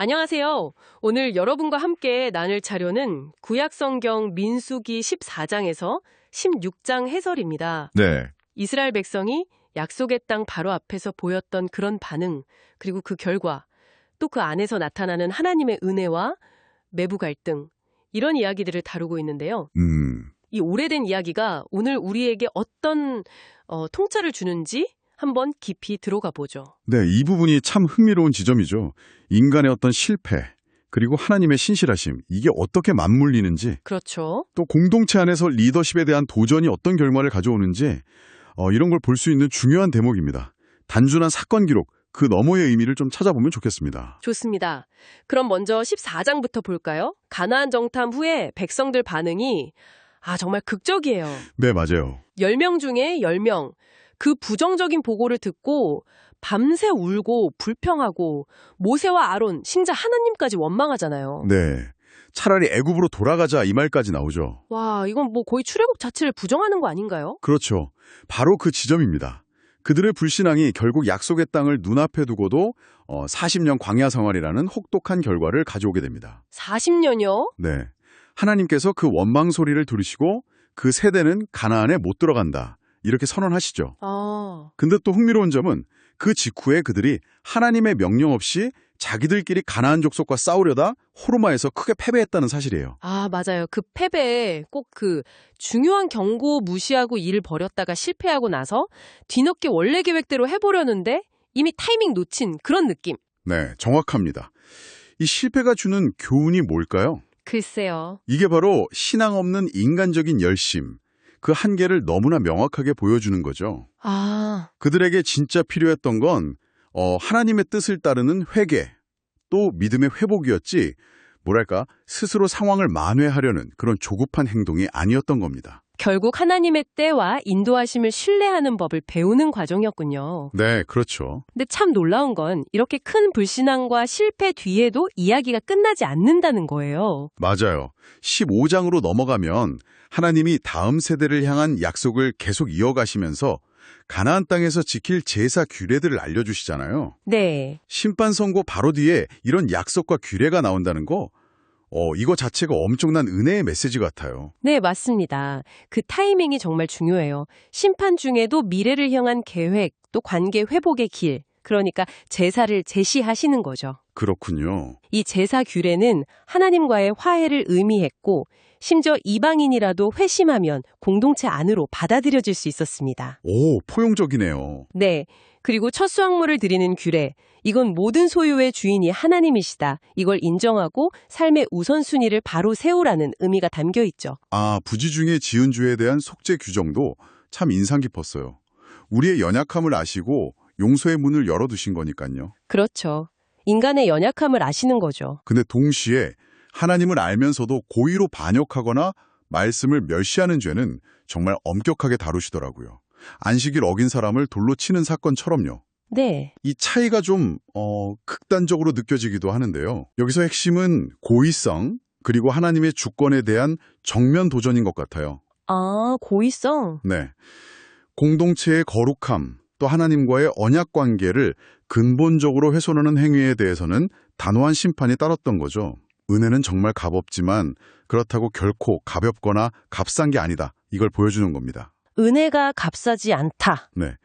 안녕하세요. 오늘 여러분과 함께 나눌 자료는 구약성경 민수기 14장에서 16장 해설입니다. 네. 이스라엘 백성이 약속의 땅 바로 앞에서 보였던 그런 반응, 그리고 그 결과, 또 그 안에서 나타나는 하나님의 은혜와 매부 갈등, 이런 이야기들을 다루고 있는데요. 음, 이 오래된 이야기가 오늘 우리에게 어떤 어, 통찰을 주는지 한번 깊이 들어가 보죠. 네, 이 부분이 참 흥미로운 지점이죠. 인간의 어떤 실패, 그리고 하나님의 신실하심, 이게 어떻게 맞물리는지, 그렇죠. 또 공동체 안에서 리더십에 대한 도전이 어떤 결과를 가져오는지, 어, 이런 걸 볼 수 있는 중요한 대목입니다. 단순한 사건 기록, 그 너머의 의미를 좀 찾아보면 좋겠습니다. 좋습니다. 그럼 먼저 14장부터 볼까요? 가나안 정탐 후에 백성들 반응이 아 정말 극적이에요. 네, 맞아요. 10명 중에 10명. 그 부정적인 보고를 듣고 밤새 울고 불평하고 모세와 아론, 신자 하나님까지 원망하잖아요. 네. 차라리 애굽으로 돌아가자 이 말까지 나오죠. 와, 이건 뭐 거의 출애굽 자체를 부정하는 거 아닌가요? 그렇죠. 바로 그 지점입니다. 그들의 불신앙이 결국 약속의 땅을 눈앞에 두고도 어, 40년 광야 생활이라는 혹독한 결과를 가져오게 됩니다. 40년이요? 네. 하나님께서 그 원망 소리를 들으시고 그 세대는 가나안에 못 들어간다. 이렇게 선언하시죠. 아, 근데 또 흥미로운 점은 그 직후에 그들이 하나님의 명령 없이 자기들끼리 가나안 족속과 싸우려다 호르마에서 크게 패배했다는 사실이에요. 아, 맞아요. 그 패배에 꼭 그 중요한 경고 무시하고 일을 벌였다가 실패하고 나서 뒤늦게 원래 계획대로 해보려는데 이미 타이밍 놓친 그런 느낌. 네, 정확합니다. 이 실패가 주는 교훈이 뭘까요? 글쎄요. 이게 바로 신앙 없는 인간적인 열심, 그 한계를 너무나 명확하게 보여주는 거죠. 아, 그들에게 진짜 필요했던 건 어, 하나님의 뜻을 따르는 회개, 또 믿음의 회복이었지 뭐랄까 스스로 상황을 만회하려는 그런 조급한 행동이 아니었던 겁니다. 결국 하나님의 때와 인도하심을 신뢰하는 법을 배우는 과정이었군요. 네, 그렇죠. 근데 참 놀라운 건 이렇게 큰 불신앙과 실패 뒤에도 이야기가 끝나지 않는다는 거예요. 맞아요. 15장으로 넘어가면 하나님이 다음 세대를 향한 약속을 계속 이어가시면서 가나안 땅에서 지킬 제사 규례들을 알려주시잖아요. 네. 심판 선고 바로 뒤에 이런 약속과 규례가 나온다는 거, 어, 이거 자체가 엄청난 은혜의 메시지 같아요. 네, 맞습니다. 그 타이밍이 정말 중요해요. 심판 중에도 미래를 향한 계획, 또 관계 회복의 길, 그러니까 제사를 제시하시는 거죠. 그렇군요. 이 제사 규례는 하나님과의 화해를 의미했고, 심지어 이방인이라도 회심하면 공동체 안으로 받아들여질 수 있었습니다. 오, 포용적이네요. 네. 그리고 첫 수확물을 드리는 규례. 이건 모든 소유의 주인이 하나님이시다. 이걸 인정하고 삶의 우선순위를 바로 세우라는 의미가 담겨 있죠. 아, 부지 중에 지은 주에 대한 속죄 규정도 참 인상 깊었어요. 우리의 연약함을 아시고 용서의 문을 열어두신 거니까요. 그렇죠. 인간의 연약함을 아시는 거죠. 근데 동시에 하나님을 알면서도 고의로 반역하거나 말씀을 멸시하는 죄는 정말 엄격하게 다루시더라고요. 안식일 어긴 사람을 돌로 치는 사건처럼요. 네. 이 차이가 좀 어, 극단적으로 느껴지기도 하는데요. 여기서 핵심은 고의성 그리고 하나님의 주권에 대한 정면 도전인 것 같아요. 아, 고의성? 네. 공동체의 거룩함, 또 하나님과의 언약 관계를 근본적으로 훼손하는 행위에 대해서는 단호한 심판이 따랐던 거죠. 은혜는 정말 값없지만 그렇다고 결코 가볍거나 값싼 게 아니다. 이걸 보여주는 겁니다. 은혜가 값싸지 않다. 네.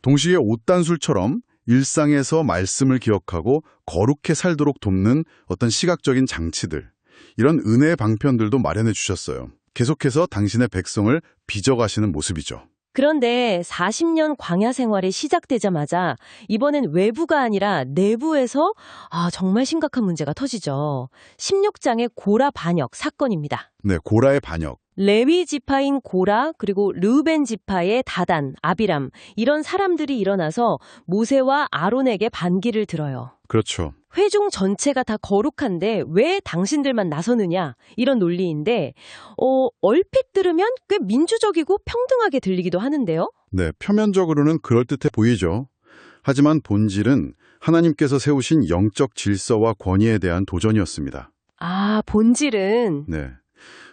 동시에 옷단술처럼 일상에서 말씀을 기억하고 거룩해 살도록 돕는 어떤 시각적인 장치들, 이런 은혜의 방편들도 마련해 주셨어요. 계속해서 당신의 백성을 빚어가시는 모습이죠. 그런데 40년 광야 생활이 시작되자마자 이번엔 외부가 아니라 내부에서 아, 정말 심각한 문제가 터지죠. 16장의 고라 반역 사건입니다. 네, 고라의 반역. 레위 지파인 고라 그리고 르우벤 지파의 다단, 아비람 이런 사람들이 일어나서 모세와 아론에게 반기를 들어요. 그렇죠. 회중 전체가 다 거룩한데 왜 당신들만 나서느냐 이런 논리인데 어, 얼핏 들으면 꽤 민주적이고 평등하게 들리기도 하는데요. 네, 표면적으로는 그럴듯해 보이죠. 하지만 본질은 하나님께서 세우신 영적 질서와 권위에 대한 도전이었습니다. 아 본질은 네.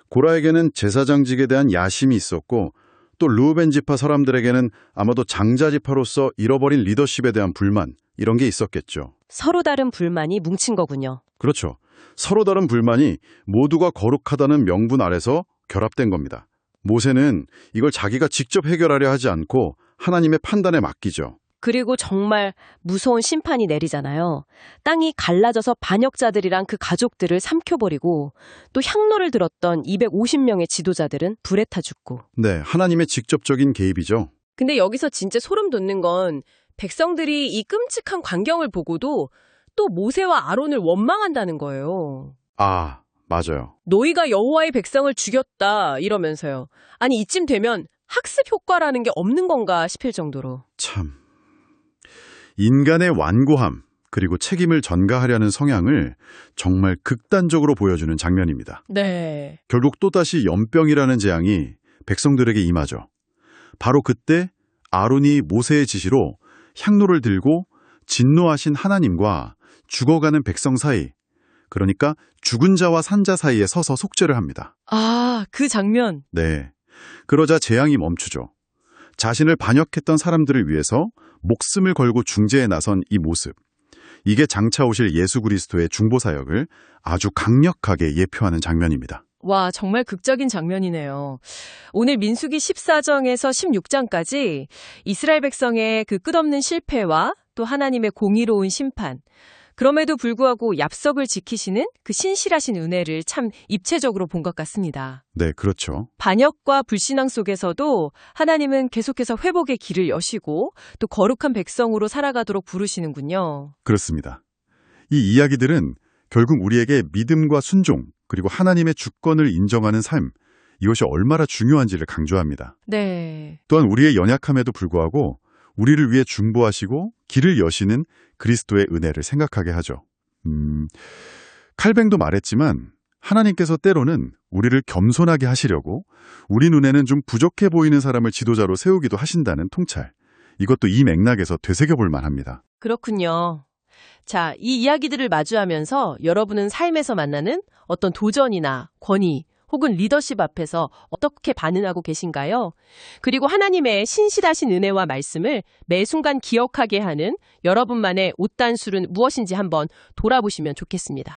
고라에게는 제사장직에 대한 야심이 있었고 또 루벤 지파 사람들에게는 아마도 장자 지파로서 잃어버린 리더십에 대한 불만 이런 게 있었겠죠. 서로 다른 불만이 뭉친 거군요. 그렇죠. 서로 다른 불만이 모두가 거룩하다는 명분 아래서 결합된 겁니다. 모세는 이걸 자기가 직접 해결하려 하지 않고 하나님의 판단에 맡기죠. 그리고 정말 무서운 심판이 내리잖아요. 땅이 갈라져서 반역자들이랑 그 가족들을 삼켜버리고 또 향로를 들었던 250명의 지도자들은 불에 타 죽고. 네, 하나님의 직접적인 개입이죠. 근데 여기서 진짜 소름 돋는 건 백성들이 이 끔찍한 광경을 보고도 또 모세와 아론을 원망한다는 거예요. 아, 맞아요. 너희가 여호와의 백성을 죽였다 이러면서요. 아니 이쯤 되면 학습 효과라는 게 없는 건가 싶을 정도로. 참. 인간의 완고함, 그리고 책임을 전가하려는 성향을 정말 극단적으로 보여주는 장면입니다. 네. 결국 또다시 연병이라는 재앙이 백성들에게 임하죠. 바로 그때 아론이 모세의 지시로 향로를 들고 진노하신 하나님과 죽어가는 백성 사이, 그러니까 죽은 자와 산자 사이에 서서 속죄를 합니다. 아, 그 장면. 네. 그러자 재앙이 멈추죠. 자신을 반역했던 사람들을 위해서 목숨을 걸고 중재에 나선 이 모습. 이게 장차 오실 예수 그리스도의 중보 사역을 아주 강력하게 예표하는 장면입니다. 와, 정말 극적인 장면이네요. 오늘 민수기 14장에서 16장까지 이스라엘 백성의 그 끝없는 실패와 또 하나님의 공의로운 심판, 그럼에도 불구하고 얍석을 지키시는 그 신실하신 은혜를 참 입체적으로 본 것 같습니다. 네, 그렇죠. 반역과 불신앙 속에서도 하나님은 계속해서 회복의 길을 여시고 또 거룩한 백성으로 살아가도록 부르시는군요. 그렇습니다. 이 이야기들은 결국 우리에게 믿음과 순종, 그리고 하나님의 주권을 인정하는 삶, 이것이 얼마나 중요한지를 강조합니다. 네. 또한 우리의 연약함에도 불구하고 우리를 위해 중보하시고 길을 여시는 그리스도의 은혜를 생각하게 하죠. 음, 칼뱅도 말했지만 하나님께서 때로는 우리를 겸손하게 하시려고 우리 눈에는 좀 부족해 보이는 사람을 지도자로 세우기도 하신다는 통찰. 이것도 이 맥락에서 되새겨볼 만합니다. 그렇군요. 자, 이 이야기들을 마주하면서 여러분은 삶에서 만나는 어떤 도전이나 권위 혹은 리더십 앞에서 어떻게 반응하고 계신가요? 그리고 하나님의 신실하신 은혜와 말씀을 매 순간 기억하게 하는 여러분만의 옷단술은 무엇인지 한번 돌아보시면 좋겠습니다.